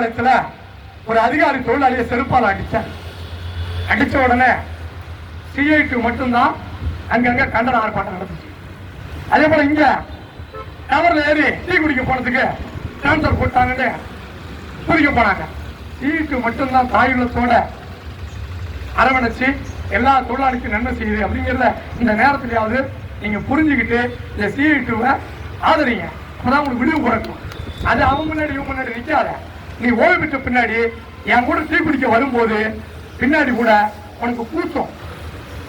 காலத்தில் ஒரு அதிகாரி தொழிலாளியை செருப்பால் அடிச்சார். அடிச்ச உடனே சிஐடி மட்டும்தான் அங்கங்க கண்டன ஆர்ப்பாட்டம் நடந்துச்சு. அதே போல இங்க டவரில் ஏறி டீ குடிக்க போனதுக்கு டிரான்ஸ்பர் போட்டாங்கன்னு குடிக்க போனாங்க. சிஐடி மட்டும்தான் தாயுள்ளத்தோட அரவணைச்சு எல்லா தொழிலாளிக்கும் நன்மை செய்யுது அப்படிங்கிறத இந்த நேரத்திலேயாவது நீங்க புரிஞ்சுக்கிட்டு இந்த சிஐடிவை ஆதரிங்க. அப்பதான் உங்களுக்கு விடிவு பிறக்கும் அது அவங்க முன்னாடி இவங்க முன்னாடி நிற்காத நீ ஓய்வு பெற்ற பின்னாடி என் கூட டீ குடிக்க வரும்போது பின்னாடி கூட உனக்கு கூச்சம்.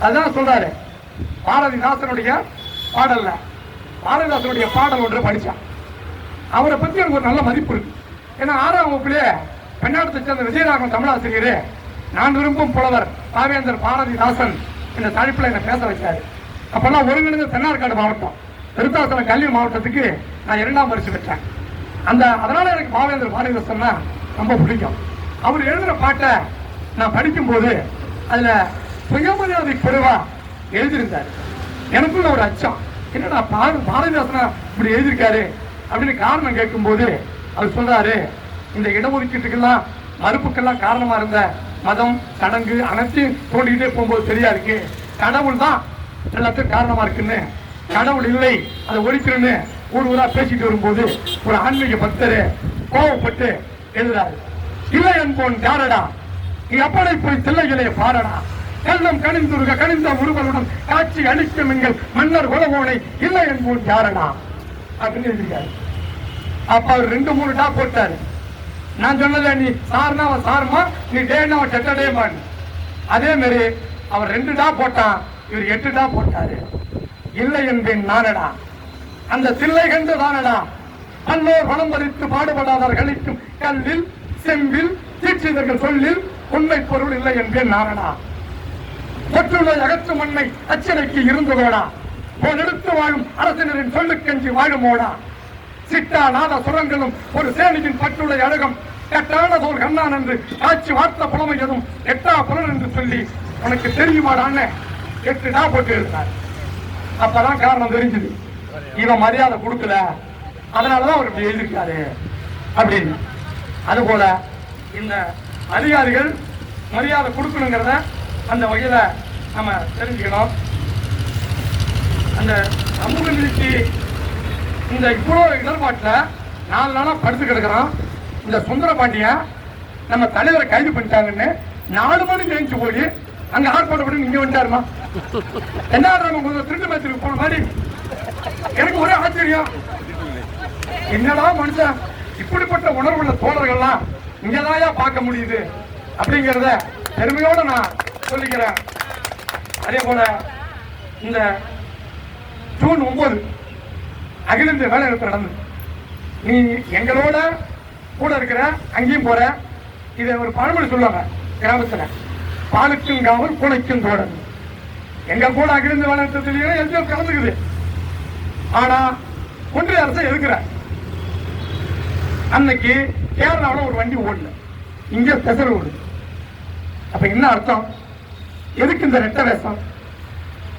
அதுதான் சொல்றாரு. பாரதிதாசனுடைய பாடல்ல. பாரதிதாசனுடைய பாடல் ஒன்று படித்தான் அவரை பற்றி எனக்கு ஒரு நல்ல மதிப்பு இருக்கு. ஏன்னா ஆறாம் வகுப்பிலே பெண்ணாடத்தை சேர்ந்த விஜயராகவன் தமிழாசிரியர் நான் விரும்பும் புலவர் பாவேந்தர் பாரதிதாசன் இந்த தலைப்பில் என்னை பேச வச்சாரு. அப்பெல்லாம் ஒருங்கிணைந்த தென்னார்காடு மாவட்டம் விருத்தாசலம் கல்வி மாவட்டத்துக்கு நான் இரண்டாம் பரிசு பெற்றேன். அந்த அதனால எனக்கு பாவேந்தர் பாரதிதாசன்னா ரொம்ப பிடிக்கும். அவர் எழுதுற பாட்டை நான் படிக்கும்போது அதுல சுயமரியாதை குறைவா எழுதியிருந்தார். எனக்குள்ள ஒரு அச்சம். என்னடா பார- பாரதிதாசனா இப்படி எழுதியிருக்காரு அப்படின்னு காரணம் கேட்கும்போது அவர் சொல்றாரு இந்த இடஒதுக்கீட்டுக்கெல்லாம் மறுப்புக்கெல்லாம் காரணமா இருந்த மதம் சடங்கு அனைத்தையும் தோண்டிக்கிட்டே போகும்போது சரியா இருக்கு கடவுள் தான் எல்லாத்துக்கும் காரணமா இருக்குன்னு. கடவுள் இல்லை அதை ஒழிக்கணும்னு ஊர் ஊரா பேசிட்டு வரும்போது ஒரு ஆன்மீக பக்தர் கோவப்பட்டு எழுதுறாரு இல்லை என்போன் யாரடா? நீ அப்படை போய் தில்லைகளே பாரடா கள்ளம் கணிந்துருக கணிந்த உருவலுடன் காட்சி அளிக்கும் எங்கள் மன்னர் உலகோனை இல்லை என்போன் யாரடா? அப்படின்னு எழுதியிருக்காரு. அப்ப அவர் ரெண்டு மூணு டா போட்டாரு. நான் சொன்னதை நீ சார்னா அவன் சாருமா? நீ டேனா அவன் டெட்டடேமான்? அதே மாதிரி அவர் ரெண்டு டா போட்டான் இவர் எட்டு டா போட்டாரு. இல்லை என்பேன் நானடா. அந்த தில்லை கண்டு தானடா பல்லோர் பணம் பறித்து பாடுபடாதார் கழிக்கும் கல்லில் செம்பில் தீட்சிதர்கள் சொல்லில் உண்மை பொருள் இல்லை என்பேன் நாரணா. தொற்றுள்ள அகற்று மண்ணை அச்சனைக்கு இருந்ததோடா போனெடுத்து வாழும் அரசினரின் சொல்லுக்கஞ்சி வாழுமோடா சிட்டா நாத சுரங்களும் ஒரு சேனியின் பட்டுள்ள அழகம். கட்டான தோல் கண்ணான் என்று காட்சி வார்த்த எதுவும் எட்டா புலன் என்று சொல்லி உனக்கு தெரியுமாடான்னு எட்டு நான் போட்டு இருந்தார் அப்பதான் காரணம் தெரிஞ்சது. இவன் மரியாதை கொடுக்கல. அதனாலதான் அவர் இப்படி எழுதியிருக்காரு. அப்படின்னு. அது போல இந்த அதிகாரிகள் மரியாதை கொடுக்கணுங்கிறத அந்த வகையில நம்ம தெரிஞ்சுக்கணும். அந்த சமூக நீதி இந்த இவ்வளோ இடர்பாட்டில் நாலு நாளாக படுத்து கிடக்கிறோம் இந்த சுந்தர பாண்டிய நம்ம தலைவரை கைது பண்ணிட்டாங்கன்னு நாலு மணிக்கு ஜெயிச்சு போய் அங்கே ஆர்ப்பாட்டம் பண்ணி இங்கே வந்துட்டாருமா? என்ன திருட்டு மேட்சுக்கு போன மாதிரி? எனக்கு ஒரே ஆச்சரியம் என்னடா மனுஷன் இப்படிப்பட்ட உணர்வுள்ள தோழர்கள்லாம் இங்கதாயா பார்க்க முடியுது அப்படிங்கிறத பெருமையோட நான் சொல்லிக்கிறேன். அதே போல இந்த ஜூன் ஒன்பது அகில இந்திய வேலை நடந்தது. நீ எங்களோட கூட இருக்கிற அங்கேயும் போற இதை ஒரு பழமொழி சொல்லுவாங்க கிராமத்துல. பாலுக்கும் காவல் பூனைக்கும் தோழன். எங்க கூட அகில இந்திய வேலை நிறுத்தத்திலேயே எல்ஜிஎஃப் கலந்துக்குது. ஆனா ஒன்றிய அரசு எதுக்குற? அன்னைக்கு கேரளாவில் ஒரு வண்டி ஓடல. இங்க ஸ்பெஷல் ஓடுது. அப்ப என்ன அர்த்தம்? எதுக்கு இந்த ரெட்ட வேஷம்?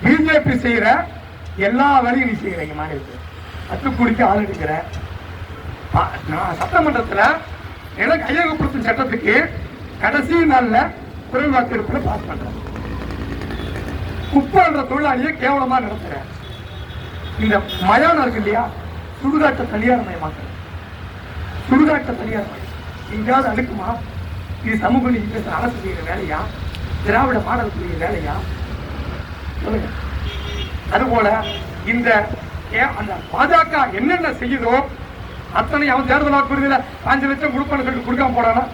பிஜேபி செய்யற எல்லா வேலையும் நீ செய்யறீங்க மாநிலத்தில் அத்துக்குடிக்கு ஆள் எடுக்கிற. பா- நான் சட்டமன்றத்தில் எனக்கு கையகப்படுத்தும் சட்டத்துக்கு கடைசி நாளில் குரல் வாக்கெடுப்புல பாஸ் பண்றேன். குப்பைன்ற தொழிலாளியை கேவலமா நடத்துறேன் இந்த மயானம் இருக்கு இல்லையா? சுடுகாட்டை தனியார் மயமாக்குறேன் சுடுகாட்டை தனியார் மயம். எங்கேயாவது அடுக்குமா? இது சமூக நீதி பேசுற அரசு செய்யற வேலையா? திராவிட மாடல் செய்யற வேலையா? சொல்லுங்க. அதுபோல இந்த ஏ- அந்த பாஜக என்னென்ன செய்யுதோ அத்தனை அவன் தேர்தல் வாக்குறுதியில அஞ்சு லட்சம் கொடுப்பேன்னு சொல்லிட்டு கொடுக்காம போடானா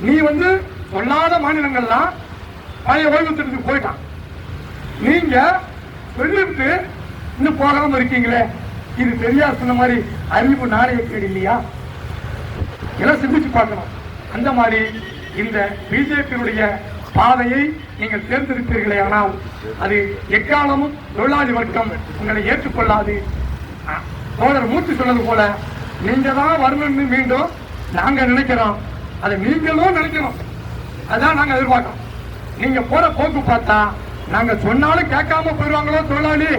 நீ வந்து சொல்லாத மாநிலங்கள்லாம் பழைய ஓய்வு திட்டத்துக்கு போயிட்டான். நீங்க சொல்லிட்டு இன்னும் போகாம இருக்கீங்களே? இது பெரியார் சொன்ன மாதிரி அறிவு நாணயக்கேடு இல்லையா? எல்லாம் சிந்திச்சு பார்க்கணும். அந்த மாதிரி இந்த பிஜேபியினுடைய பாதையை நீங்கள் தேர்ந்தெடுப்பீர்களே ஆனால் அது எக்காலமும் தொழிலாளி வர்க்கம் உங்களை ஏற்றுக்கொள்ளாது. தோழர் மூச்சு சொன்னது போல நீங்க தான் வரணும்னு மீண்டும் நாங்க நினைக்கிறோம். அதை நீங்களும் நினைக்கணும். அதான் நாங்க எதிர்பார்க்கிறோம். நீங்க போற போக்கு பார்த்தா நாங்க சொன்னாலும் கேட்காம போயிடுவாங்களோ தொழிலாளி?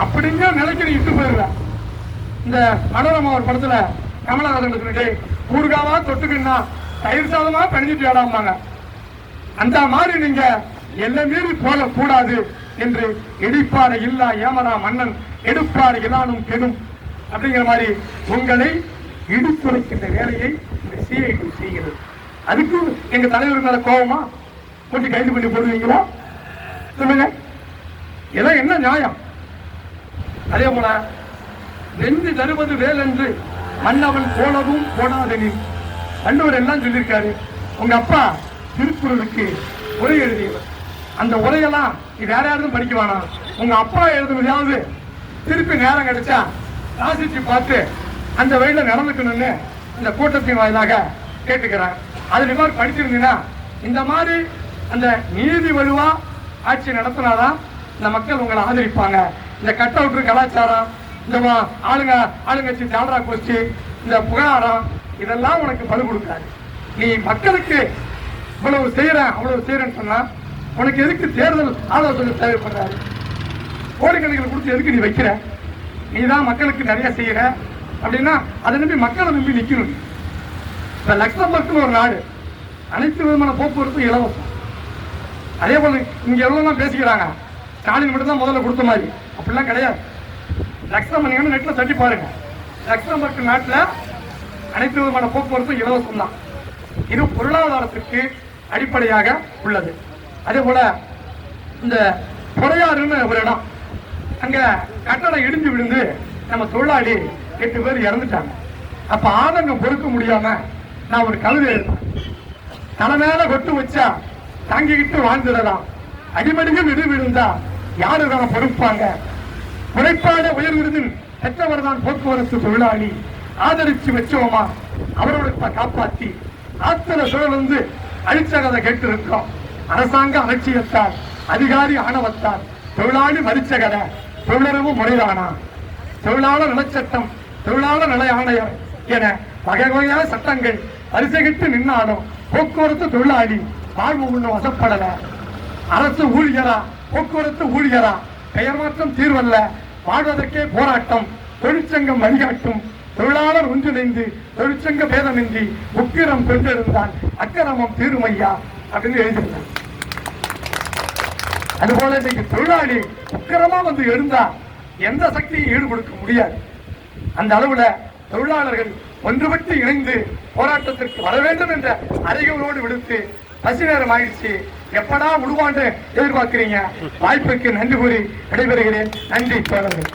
அப்படிங்க நினைக்கிற இட்டு போயிடுவேன் இந்த மனோரமா ஒரு படத்துல கமலஹாசன் சொல்லிட்டு ஊறுகாவா தொட்டுக்குன்னா தயிர் சாதமா பிணைஞ்சிட்டு ஏடாமாங்க அந்த மாதிரி நீங்க எல்லை மீறி போல கூடாது என்று இடிப்பாறை இல்லா ஏமனா மன்னன் எடுப்பாறு இல்லானும் கெடும். அப்படிங்கிற மாதிரி உங்களை இடித்துரைக்கின்ற வேலையை இந்த சிஐடி செய்கிறது. அதுக்கு எங்க தலைவர் மேல கோபமா கொஞ்சம் கைது பண்ணி போடுவீங்களா? சொல்லுங்க. இதெல்லாம் என்ன நியாயம்? அதே போல வெந்து தருவது வேல் என்று மன்னவன் போலவும் போடாதனின் வள்ளுவர் எல்லாம் சொல்லியிருக்காரு. உங்க அப்பா திருக்குறளுக்கு உரை எழுதியவர். அந்த உரையெல்லாம் நீ வேற யாரும் படிக்க வேணாம் உங்க அப்பா எழுதுனதாவது திருப்பி நேரம் கிடைச்சா ராசிச்சு பார்த்து அந்த வழியில நடந்துக்கணும்னு இந்த கூட்டத்தின் வாயிலாக கேட்டுக்கிறேன் அது நீ மாதிரி படிச்சிருந்தீங்கன்னா இந்த மாதிரி அந்த நீதி வலுவா ஆட்சி நடத்தினாதான் இந்த மக்கள் உங்களை ஆதரிப்பாங்க. இந்த கட் அவுட்ரு கலாச்சாரம் இந்த ஆளுங்க ஆளுங்கட்சி ஜாலரா கோஷ்டி இந்த புகாரம் இதெல்லாம் உனக்கு பலு கொடுக்காது. நீ மக்களுக்கு இவ்வளவு செய்யறேன் அவ்வளவு செய்யறேன்னு சொன்னா உனக்கு எதுக்கு தேர்தல் ஆலோசனை தேவைப்படுறாரு? கோடிக்கணக்கில் கொடுத்து எதுக்கு நீ வைக்கிற? நீ தான் மக்களுக்கு நிறைய செய்யற. அப்படின்னா அதை நம்பி மக்களை நம்பி நிற்கணும் நீ. இப்ப லக்சம்பர்க்னு ஒரு நாடு அனைத்து விதமான போக்குவரத்து இலவசம். அதே போல இங்க எவ்வளவு பேசிக்கிறாங்க ஸ்டாலின் மட்டும் தான் முதல்ல கொடுத்த மாதிரி. அப்படிலாம் கிடையாது. லக்சம்பர்க் நெட்டில் தட்டி பாருங்க. லக்சம்பர்க் நாட்டில் அனைத்து விதமான போக்குவரத்தும் இலவசம் தான். இது பொருளாதாரத்திற்கு அடிப்படையாக உள்ளது. அதே போல இந்த பொறையாறுன்னு ஒரு இடம். அங்கே கட்டடம் இடிஞ்சு விழுந்து நம்ம தொழிலாளி எட்டு பேர் இறந்துட்டாங்க. அப்போ ஆதங்கம் பொறுக்க முடியாம நான் ஒரு கவிதை எழுதினேன் தலை மேல கொட்டு வச்சா தாங்கிக்கிட்டு வாழ்ந்துடலாம். அடிமடியும் இது விழுந்தா யாரு தான் பொறுப்பாங்க? உழைப்பாட உயர் விருதில் பெற்றவர் தான் போக்குவரத்து தொழிலாளி. ஆதரிச்சு வச்சோமா? அவர்களை காப்பாத்தி. ஆத்திர சூழல் வந்து அழிச்ச கதை கேட்டு இருக்கோம் அரசாங்க அலட்சியத்தால் அதிகாரி ஆணவத்தால் தொழிலாளி மறிச்ச கதை தொழிலரவு முறைதானா? தொழிலாளர் நலச்சட்டம் தொழிலாளர் நல ஆணையம் என வகை வகையான சட்டங்கள் வரிசைகிட்டு நின்னாலும் போக்குவரத்து தொழிலாளி வாழ்வு ஒண்ணு வசப்படல. அரசு ஊழியரா? போக்குவரத்து ஊழியரா? பெயர் மாற்றம் தீர்வல்ல. வாழ்வதற்கே போராட்டம். தொழிற்சங்கம் வழிகாட்டும். தொழிலாளர் ஒன்றிணைந்து தொழிற்சங்க பேதமின்றி உக்கிரம் பெற்றிருந்தான் அக்கிரமம் தீருமையா? அப்படின்னு எழுதியிருந்தார் அதுபோல இன்னைக்கு தொழிலாளி உக்கிரமா வந்து எழுந்தா எந்த சக்தியும் ஈடு கொடுக்க முடியாது. அந்த அளவுல தொழிலாளர்கள் ஒன்றுபட்டு இணைந்து போராட்டத்திற்கு வர வேண்டும் என்ற அறிகளோடு விடுத்து பசி நேரம் ஆயிடுச்சு. எப்படா விடுவான்னு எதிர்பார்க்கிறீங்க? வாய்ப்புக்கு நன்றி கூறி விடைபெறுகிறேன். நன்றி தோழர்கள்.